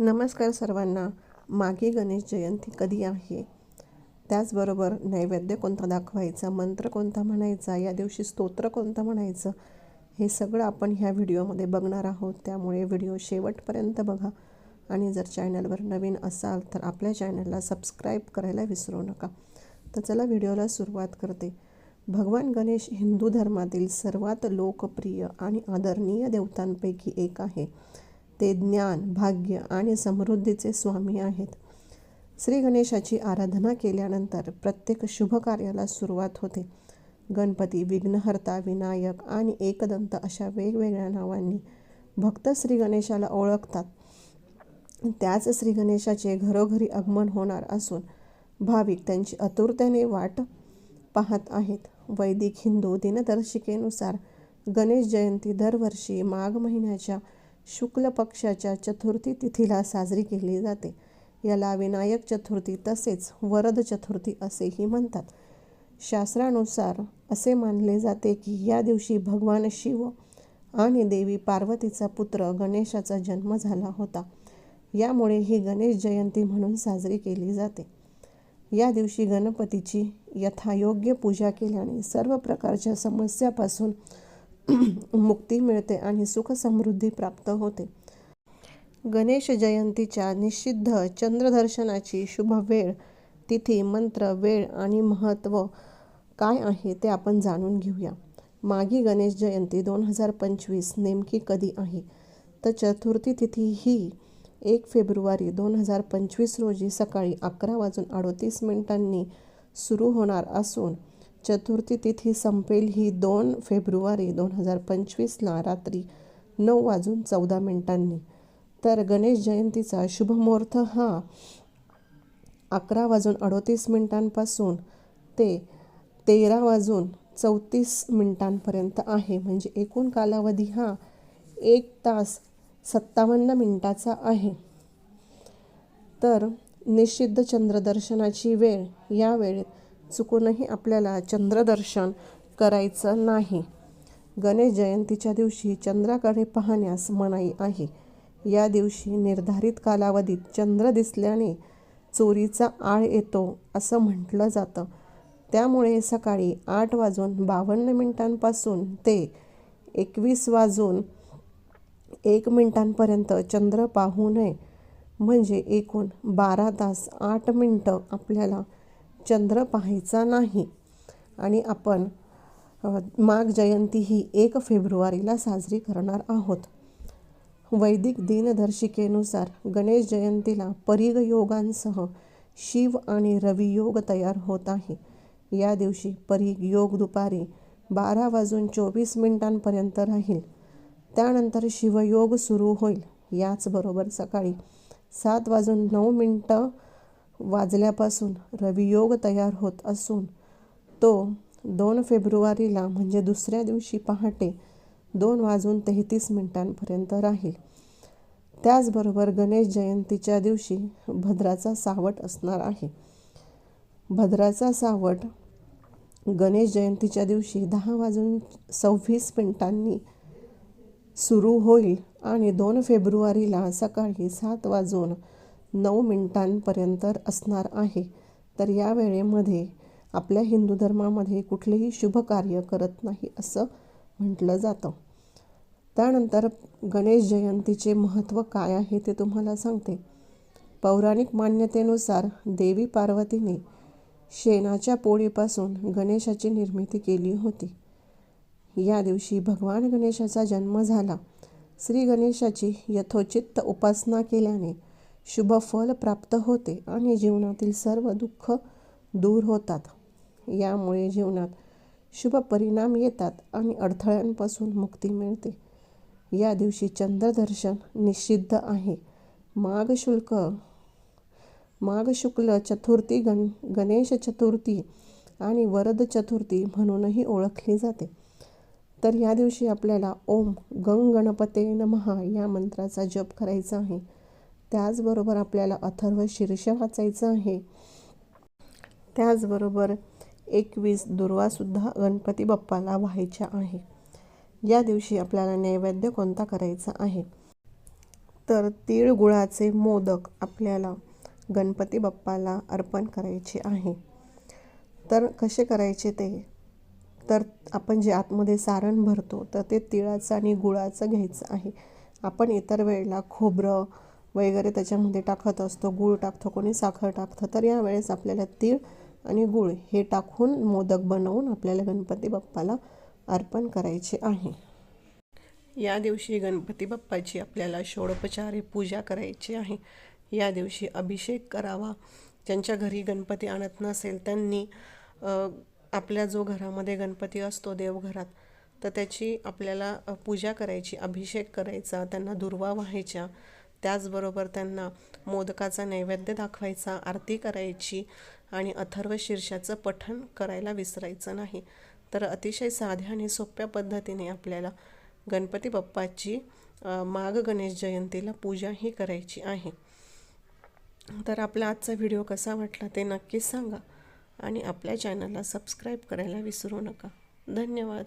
नमस्कार सर्वांना. मागे गणेश जयंती कधी आहे? त्याचबरोबर नैवेद्य कोणता दाखवायचा? मंत्र कोणता म्हणायचा? या दिवशी स्तोत्र कोणतं म्हणायचं? हे सगळं आपण ह्या व्हिडिओमध्ये बघणार आहोत. त्यामुळे व्हिडिओ शेवटपर्यंत बघा. आणि जर चॅनलवर नवीन असाल तर आपल्या चॅनलला सबस्क्राईब करायला विसरू नका. तर चला व्हिडिओला सुरुवात करते. भगवान गणेश हिंदू धर्मातील सर्वात लोकप्रिय आणि आदरणीय देवतांपैकी एक आहे. ते ज्ञान भाग्य आणि समृद्धीचे स्वामी आहेत. श्री गणेशाची आराधना केल्यानंतर प्रत्येक शुभ कार्याला सुरुवात होते. गणपती विघ्नहर्ता विनायक आणि एकदंत अशा वेगवेगळ्या नावांनी भक्त श्री गणेशाला ओळखतात. त्याच श्री गणेशाचे घरोघरी आगमन होणार असून भाविक त्यांची आतुरतेने वाट पाहत आहेत. वैदिक हिंदू दिनदर्शिकेनुसार गणेश जयंती दरवर्षी माघ महिन्याच्या शुक्ल पक्षाच्या चतुर्थी तिथीला साजरी केली जाते. याला विनायक चतुर्थी तसेच वरद चतुर्थी असेही म्हणतात. शास्त्रानुसार असे मानले जाते की या दिवशी भगवान शिव आणि देवी पार्वतीचा पुत्र गणेशाचा जन्म झाला होता. यामुळे ही गणेश जयंती म्हणून साजरी केली जाते. या दिवशी गणपतीची यथायोग्य पूजा केल्याने सर्व प्रकारच्या समस्यापासून मुक्ती मिळते आणि सुख समृद्धी प्राप्त होते. गणेश जयंतीच्या निषिद्ध चंद्रदर्शनाची शुभ वेळ तिथी मंत्र वेळ आणि महत्त्व काय आहे ते आपण जाणून घेऊया. मागी गणेश जयंती दोन हजार पंचवीस नेमकी कधी आहे? तर चतुर्थी तिथी ही एक फेब्रुवारी दोन हजार पंचवीस रोजी सकाळी अकरा वाजून अडोतीस मिनिटांनी सुरू होणार असून चतुर्थी तिथी संपेल ही दोन फेब्रुवारी दोन हजार पंचवीसला रात्री नऊ वाजून चौदा मिनिटांनी. तर गणेश जयंतीचा शुभमुहूर्त हा अकरा वाजून अडोतीस मिनिटांपासून ते तेरा वाजून चौतीस मिनिटांपर्यंत आहे. म्हणजे एकूण कालावधी हा एक तास सत्तावन्न मिनिटाचा आहे. तर निषिद्ध चंद्रदर्शनाची वेळ या वेळेत चुकूनही आपल्याला चंद्रदर्शन करायचं नाही. गणेश जयंतीच्या दिवशी चंद्राकडे पाहण्यास मनाई आहे. या दिवशी निर्धारित कालावधीत चंद्र दिसल्याने चोरीचा आळ येतो असं म्हटलं जातं. त्यामुळे सकाळी आठ वाजून बावन्न मिनिटांपासून ते एकवीस वाजून एक मिनिटांपर्यंत चंद्र पाहू नये. म्हणजे एकूण बारा तास आठ मिनटं आपल्याला चंद्र पाहायचा नाही. आणि आपण माघ जयंती ही एक फेब्रुवारीला साजरी करणार आहोत. वैदिक दिनदर्शिकेनुसार गणेश जयंतीला परिग योगांसह शिव आणि रवी योग तयार होत आहे. या दिवशी परिग योग दुपारी बारा वाजून चोवीस मिनिटांपर्यंत राहील. त्यानंतर शिवयोग सुरू होईल. याचबरोबर सकाळी सात वाजून नऊ मिनटं वाजल्यापासून रवियोग तयार होत असून तो दोन फेब्रुवारीला म्हणजे दुसऱ्या दिवशी पहाटे दोन वाजून तेहतीस मिनिटांपर्यंत राहील. त्याचबरोबर गणेश जयंतीच्या दिवशी भद्राचा सावट असणार आहे. भद्राचा सावट गणेश जयंतीच्या दिवशी दहा वाजून सव्वीस मिनिटांनी सुरू होईल आणि दोन फेब्रुवारीला सकाळी सात वाजून नऊ मिनिटांपर्यंत असणार आहे. तर या वेळेमध्ये आपल्या हिंदू धर्मामध्ये कुठलेही शुभ कार्य करत नाही असं म्हटलं जातं. त्यानंतर गणेश जयंतीचे महत्त्व काय आहे ते तुम्हाला सांगते. पौराणिक मान्यतेनुसार देवी पार्वतीने शेणाच्या पोळीपासून गणेशाची निर्मिती केली होती. या दिवशी भगवान गणेशाचा जन्म झाला. श्री गणेशाची यथोचित उपासना केल्याने शुभ फल प्राप्त होते आणि जीवनातील सर्व दुःख दूर होतात. यामुळे जीवनात शुभ परिणाम येतात आणि अडथळ्यांपासून मुक्ती मिळते. या दिवशी चंद्रदर्शन निषिद्ध आहे. माघ शुल्क माघ शुक्ल चतुर्थी गण गणेश चतुर्थी आणि वरद चतुर्थी म्हणूनही ओळखली जाते. तर या दिवशी आपल्याला ओम गंग गणपते नमहा या मंत्राचा जप करायचा आहे. त्याचबरोबर आपल्याला अथर्व शीर्ष वाचायचं आहे. त्याचबरोबर एकवीस दुर्वासुद्धा गणपती बाप्पाला व्हायच्या आहे. या दिवशी आपल्याला नैवेद्य कोणता करायचा आहे? तर तीळ गुळाचे मोदक आपल्याला गणपती बाप्पाला अर्पण करायचे आहे. तर कसे करायचे ते? तर आपण जे आतमध्ये सारण भरतो तर ते तिळाचं आणि गुळाचं घ्यायचं आहे. आपण इतर वेळेला खोबरं वगैरे त्याच्यामध्ये टाकत असतो. गूळ टाकतो कोणी साखर टाकतं. तर यावेळेस आपल्याला तीळ आणि गूळ हे टाकून मोदक बनवून आपल्याला गणपती बाप्पाला अर्पण करायचे आहे. या दिवशी गणपती बाप्पाची आपल्याला षोडोपचारे पूजा करायची आहे. या दिवशी अभिषेक करावा. ज्यांच्या घरी गणपती आणत नसेल त्यांनी आपल्या जो घरामध्ये गणपती असतो देवघरात तर त्याची आपल्याला पूजा करायची अभिषेक करायचा त्यांना दुर्वा व्हायच्या त्याचबरोबर त्यांना मोदकाचा नैवेद्य दाखवायचा आरती करायची आणि अथर्व शीर्षाचं पठण करायला विसरायचं नाही. तर अतिशय साध्या आणि सोप्या पद्धतीने आपल्याला गणपती बाप्पाची माघ गणेश जयंतीला पूजा ही करायची आहे. तर आपला आजचा व्हिडिओ कसा वाटला ते नक्कीच सांगा आणि आपल्या चॅनलला सबस्क्राईब करायला विसरू नका. धन्यवाद.